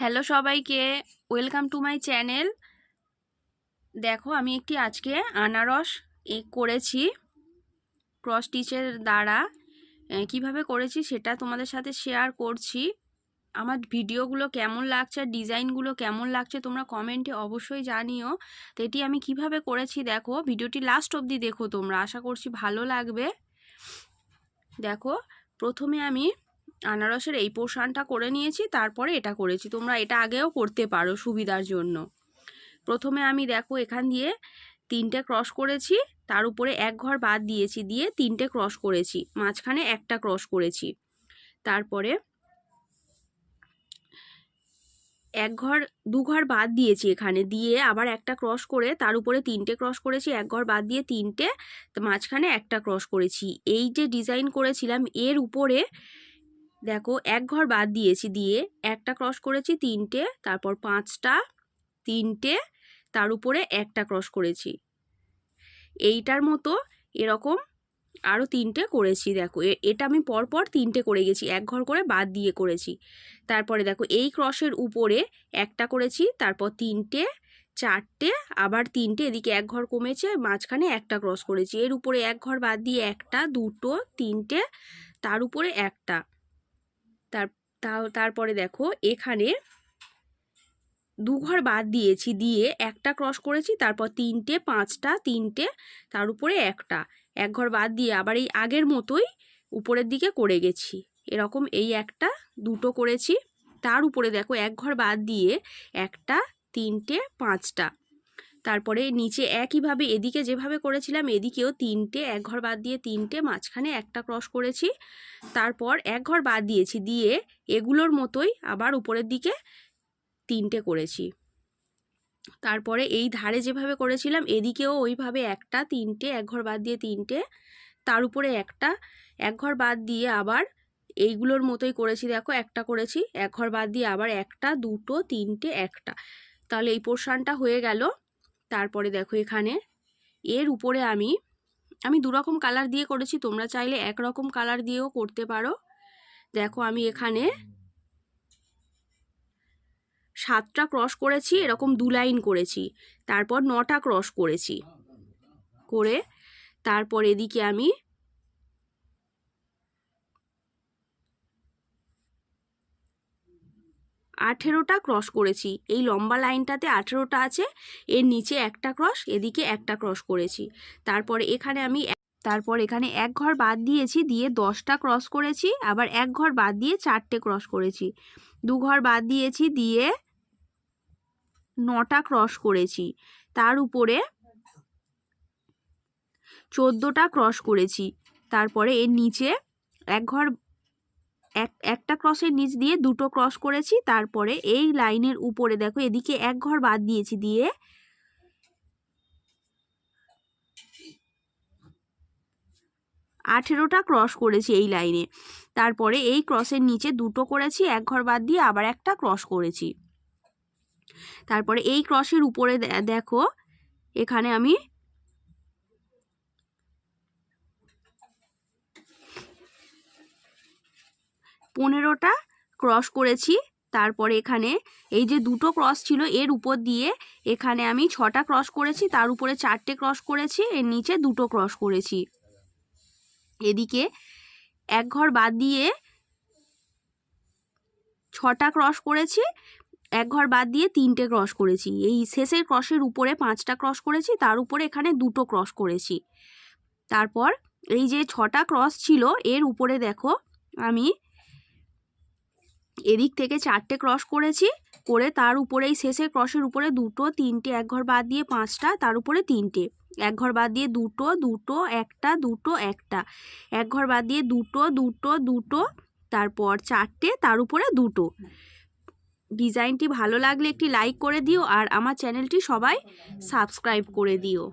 Hello সবাইকে welcome to my channel দেখো, আমি একটি আজকে আনারস এ করেছি ক্রস স্টিচের দ্বারা। কীভাবে করেছি সেটা তোমাদের সাথে শেয়ার করছি। আমার ভিডিওগুলো কেমন লাগছে ডিজাইনগুলো কেমন লাগছে তোমরা কমেন্টে অবশ্যই জানিও। তো এটি আমি কীভাবে করেছি দেখো, ভিডিওটি লাস্ট অবধি দেখো তোমরা, আশা করছি ভালো লাগবে। দেখো, প্রথমে আমি আনারসের এই পোর্শনটা করে নিয়েছি, তারপরে এটা করেছি। তোমরা এটা আগেও করতে পারো সুবিধার জন্য। প্রথমে আমি দেখো এখান দিয়ে তিনটে ক্রস করেছি, তার উপরে এক ঘর বাদ দিয়েছি, দিয়ে তিনটে ক্রস করেছি, মাঝখানে একটা ক্রস করেছি। তারপরে এক ঘর, দু ঘর বাদ দিয়েছি এখানে, দিয়ে আবার একটা ক্রস করে তার উপরে তিনটে ক্রস করেছি, এক ঘর বাদ দিয়ে তিনটে, মাঝখানে একটা ক্রস করেছি। এই যে ডিজাইন করেছিলাম, এর উপরে দেখো, এক ঘর বাদ দিয়েছি দিয়ে একটা ক্রস করেছি তিনটে, তারপর পাঁচটা, তিনটে, তার উপরে একটা ক্রস করেছি। এইটার মতো এরকম আরও তিনটে করেছি, দেখো। এটা আমি পরপর তিনটে করে গেছি, এক ঘর করে বাদ দিয়ে করেছি। তারপরে দেখো, এই ক্রসের উপরে একটা করেছি, তারপর তিনটে, চারটে, আবার তিনটে, এদিকে এক ঘর কমেছে, মাঝখানে একটা ক্রস করেছি। এর উপরে এক ঘর বাদ দিয়ে একটা, দুটো, তিনটে, তার উপরে একটা। তার তারপরে দেখো এখানে দু ঘর বাদ দিয়েছি, দিয়ে একটা ক্রস করেছি, তারপর তিনটে, পাঁচটা, তিনটে, তার উপরে একটা। এক ঘর বাদ দিয়ে আবার এই আগের মতোই উপরের দিকে করে গেছি। এরকম এই একটা, দুটো করেছি। তার উপরে দেখো এক ঘর বাদ দিয়ে একটা, তিনটে, পাঁচটা। তারপরে নিচে একইভাবে এদিকে যেভাবে করেছিলাম, এদিকেও তিনটে, এক ঘর বাদ দিয়ে তিনটে, মাঝখানে একটা ক্রস করেছি। তারপর এক ঘর বাদ দিয়েছি, দিয়ে এগুলোর মতোই আবার উপরের দিকে তিনটে করেছি। তারপরে এই ধারে যেভাবে করেছিলাম, এদিকেও ওইভাবে একটা, তিনটে, এক ঘর বাদ দিয়ে তিনটে, তার উপরে একটা, এক ঘর বাদ দিয়ে আবার এইগুলোর মতোই করেছি, দেখো একটা করেছি, এক ঘর বাদ দিয়ে আবার একটা, দুটো, তিনটে, একটা। তাহলে এই পোর্শনটা হয়ে গেল। তারপরে দেখো এখানে। এর উপরে আমি আমি দুরকম কালার দিয়ে করেছি, তোমরা চাইলে একরকম কালার দিয়েও করতে পারো। দেখো আমি এখানে সাতটা ক্রস করেছি, এরকম দু লাইন করেছি। তারপর নটা ক্রস করেছি। করে তারপর এদিকে আমি আঠেরোটা ক্রস করেছি। এই লম্বা লাইনটাতে আঠেরোটা আছে, এর নিচে একটা ক্রস এদিকে একটা ক্রস করেছি। তারপরে এখানে আমি তারপর এখানে এক ঘর বাদ দিয়েছি, দিয়ে দশটা ক্রস করেছি, আবার এক ঘর বাদ দিয়ে চারটে ক্রস করেছি। দু ঘর বাদ দিয়েছি, দিয়ে নটা ক্রস করেছি। তার উপরে চোদ্দোটা ক্রস করেছি। তারপরে এর নিচে এক ঘর এক, একটা ক্রসের নিচ দিয়ে দুটো ক্রস করেছি, তারপরে এই লাইনের উপরে দেখো, এদিকে এক ঘর বাদ দিয়েছি দিয়ে। আঠেরোটা ক্রস করেছি এই লাইনে। তারপরে এই ক্রসের নিচে দুটো করেছি, এক ঘর বাদ দিয়ে আবার একটা ক্রস করেছি। তারপরে এই ক্রসের উপরে দেখো, এখানে আমি পনেরোটা ক্রস করেছি। তারপরে এখানে এই যে দুটো ক্রস ছিল, এর উপর দিয়ে এখানে আমি ছটা ক্রস করেছি, তার উপরে চারটে ক্রস করেছি, এর নিচে দুটো ক্রস করেছি। এদিকে এক ঘর বাদ দিয়ে ছটা ক্রস করেছি, এক ঘর বাদ দিয়ে তিনটে ক্রস করেছি। এই শেষের ক্রসের উপরে পাঁচটা ক্রস করেছি, তার উপরে এখানে দুটো ক্রস করেছি। তারপর এই যে ছটা ক্রস ছিল, এর উপরে দেখো আমি এদিক থেকে চারটে ক্রস করেছি, করে তার উপরে এই শেষের ক্রসের উপরে দুটো, তিনটে, এক ঘর বাদ দিয়ে পাঁচটা, তার উপরে তিনটে। এক ঘর বাদ দিয়ে দুটো দুটো, একটা দুটো, একটা। এক ঘর বাদ দিয়ে দুটো দুটো দুটো, তারপর চারটে, তার উপরে দুটো। ডিজাইনটি ভালো লাগলে একটি লাইক করে দিও আর আমার চ্যানেলটি সবাই সাবস্ক্রাইব করে দিও।